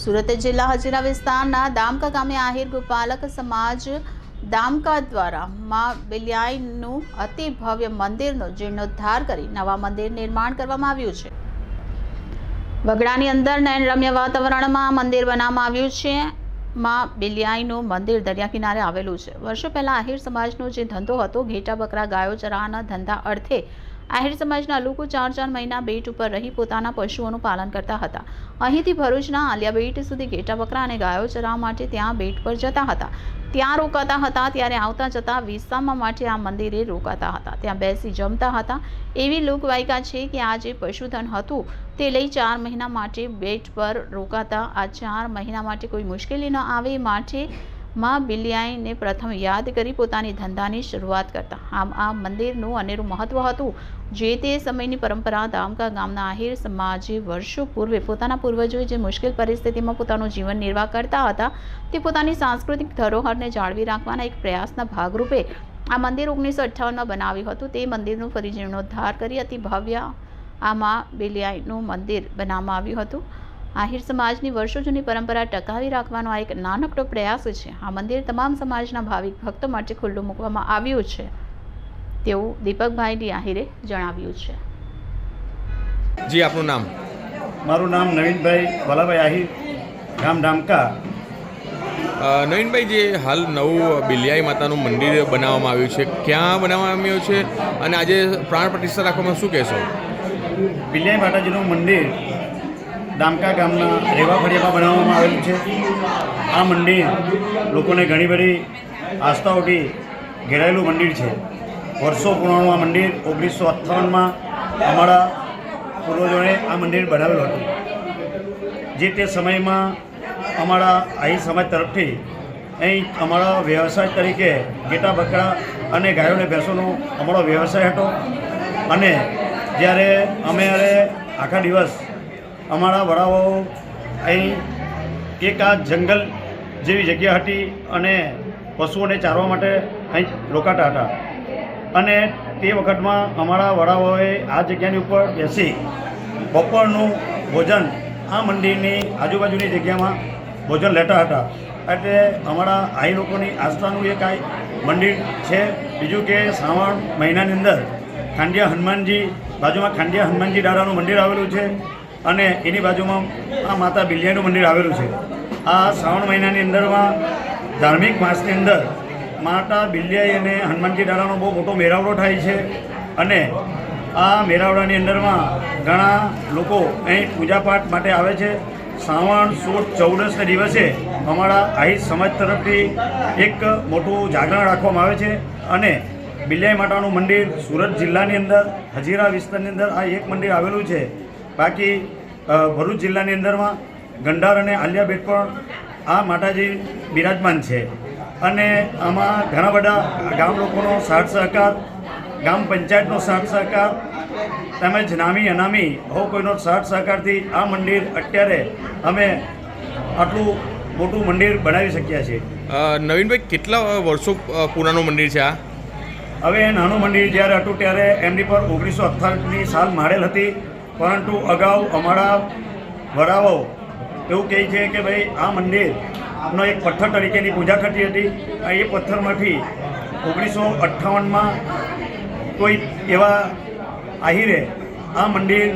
સુરત જિલ્લા હજીરા વિસ્તારના દામકા ગામે આહિર ગોપાલક સમાજ દામકા દ્વારા મા બિલિયાઈનું અતિ ભવ્ય મંદિરનો જીર્ણોદ્ધાર કરી નવા મંદિર નિર્માણ કરવામાં આવ્યું છે. વગડાની અંદર નયન રમ્ય વાતાવરણમાં મંદિર બનાવવામાં આવ્યું છે. માં બિલિયાઈનું મંદિર દરિયા કિનારે આવેલું છે. વર્ષો પહેલાં આહિર સમાજનો જે ધંધો હતો, ઘેટા બકરા ગાયો ચરાના ધંધા અર્થે આહિર સમાજના લોકો ચાર ચાર મહિના બેટ ઉપર રહી પોતાના પશુઓનું પાલન કરતા હતા. અહીંથી ભરૂચના આલિયા બેટ સુધી ઘેટા બકરા અને ગાયો ચરાવવા માટે ત્યાં બેટ પર જતા હતા. ત્યાં રોકાતા હતા, ત્યારે આવતા જતા વિસામા માટે આ મંદિરે રોકાતા હતા. ત્યાં બેસી જમતા હતા. એવી લોકવાયકા છે કે આ જે પશુધન હતું તે લઈ ચાર મહિના માટે બેટ પર રોકાતા, આ ચાર મહિના માટે કોઈ મુશ્કેલી ન આવે માટે માં બિલિયાઈને પ્રથમ યાદ કરી પોતાની ધંધાની શરૂઆત કરતા. આમ આ મંદિરનું અનેરું મહત્વ હતું. જે તે સમયની પરંપરા દામકા ગામના આહિર સમાજે વર્ષો પૂર્વે પોતાના પૂર્વજોએ જે મુશ્કેલ પરિસ્થિતિમાં પોતાનું જીવન નિર્વાહ કરતા હતા, તે પોતાની સાંસ્કૃતિક ધરોહરને જાળવી રાખવાના એક પ્રયાસના ભાગરૂપે આ મંદિર ઓગણીસો અઠ્ઠાવનમાં બનાવ્યું હતું. તે મંદિરનું ફરી જીર્ણોદ્ધાર કરી અતિ ભવ્ય આમાં બેલિયાઈનું મંદિર બનાવવામાં આવ્યું હતું. આહિર સમાજની વર્ષો જૂની પરંપરા ટકાવી રાખવાનો આ એક નાનકડો પ્રયાસ છે. આ મંદિર તમામ સમાજના ભાવિક ભક્તો માટે ખુલ્લું મૂકવામાં આવ્યું છે. તેવું દીપકભાઈ ડી આહિરે જણાવ્યું છે. જી આપનું નામ? મારું નામ નવીનભાઈ ભલાભાઈ આહિર ગામ ડામકા. નવીનભાઈ જે હાલ નવું બિલિયાઈ માતાનું મંદિર બનાવવામાં આવ્યું છે ક્યાં બનાવવામાં આવ્યું છે? અને આજે પ્રાણ પ્રતિષ્ઠા રાખવામાં શું કહેશો? બિલિયાઈ માતાજીનું મંદિર ડામકા ગામના રેવા ફળિયામાં બનાવવામાં આવેલું છે. આ મંદિર લોકોને ઘણી બધી આસ્થાઓથી ઘેરાયેલું મંદિર છે. વર્ષો પુરાણું આ મંદિર ઓગણીસો અઠ્ઠાવનમાં અમારા પૂર્વજોએ આ મંદિર બનાવેલું હતું. જે તે સમયમાં અમારા આહી સમાજ તરફથી અહીં અમારા વ્યવસાય તરીકે ઘેટા બકરા અને ગાયોને ભેંસોનો અમારો વ્યવસાય હતો. અને જ્યારે અમે આખા દિવસ અમારા વડાઓ અહીં એક આ જંગલ જેવી જગ્યા હતી અને પશુઓને ચારવા માટે અહીં રોકાતા હતા. અને તે વખતમાં અમારા વડાઓએ આ જગ્યાની ઉપર બેસી બપોરનું ભોજન આ મંદિરની આજુબાજુની જગ્યામાં ભોજન લેતા હતા. એટલે અમારા આઈ લોકોની આસ્થાનું એક આ મંદિર છે. બીજું કે શ્રાવણ મહિનાની અંદર ખાંડિયા હનુમાનજી, બાજુમાં ખાંડિયા હનુમાનજી દાદાનું મંદિર આવેલું છે. અને એની બાજુમાં આ માતા બિલિયાનું મંદિર આવેલું છે. આ શ્રાવણ મહિનાની અંદરમાં, ધાર્મિક માસની અંદર, માતા બિલિયાઈ અને હનુમાનજી દાદાનો બહુ મોટો મેળાવડો થાય છે. અને આ મેળાવડાની અંદરમાં ઘણા લોકો અહીં પૂજાપાઠ માટે આવે છે. શ્રાવણ સોળ ચૌદસના દિવસે અમારા આહિર સમાજ તરફથી એક મોટું જાગરણ રાખવામાં આવે છે. અને બિલિયાઈ માતાનું મંદિર સુરત જિલ્લાની અંદર, હજીરા વિસ્તારની અંદર આ એક મંદિર આવેલું છે. બાકી ભરૂચ જિલ્લાની અંદરમાં ગંડાર અને આલિયા બેટ પણ આ માતાજી બિરાજમાન છે. અને આમાં ઘણા બધા ગામ લોકોનો સાથ સહકાર ગામ પંચાયતનો સાથ સહકાર તેમજ નામી અનામી હો કોઈનો સાથ સહકારથી આ મંદિર અત્યારે અમે આટલું મોટું મંદિર બનાવી શક્યા છીએ. નવીનભાઈ કેટલા વર્ષો પુરાનું મંદિર છે આ? હવે નાનું મંદિર જ્યારે હતું ત્યારે એમની પર ઓગણીસો અઠ્ઠાવીસની સાલ મારેલ હતી. પરંતુ અગાઉ અમારા વડાઓ એવું કહે છે કે ભાઈ, આ મંદિરનો એક પથ્થર તરીકેની પૂજા થતી હતી. અને એ પથ્થરમાંથી ઓગણીસો અઠ્ઠાવનમાં કોઈ એવા આહિરે આ મંદિર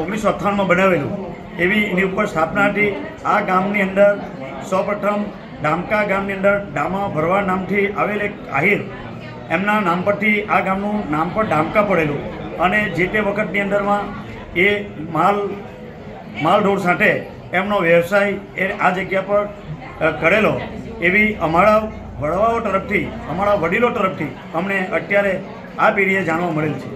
ઓગણીસો અઠ્ઠાવનમાં બનાવેલું. એવી એની ઉપર સ્થાપના હતી. આ ગામની અંદર સૌપ્રથમ ડામકા ગામની અંદર ડામા ભરવા નામથી આવેલ એક આહિર, એમના નામ પરથી આ ગામનું નામ પણ ડામકા પડેલું. અને જે તે વખતની અંદરમાં એ માલ માલ ઢોર સાથે એમનો વ્યવસાય એ આ જગ્યા પર કરેલો. એવી અમારા વડવાઓ તરફથી, અમારા વડીલો તરફથી અમને અત્યારે આ પેઢીએ જાણવા મળેલ છે.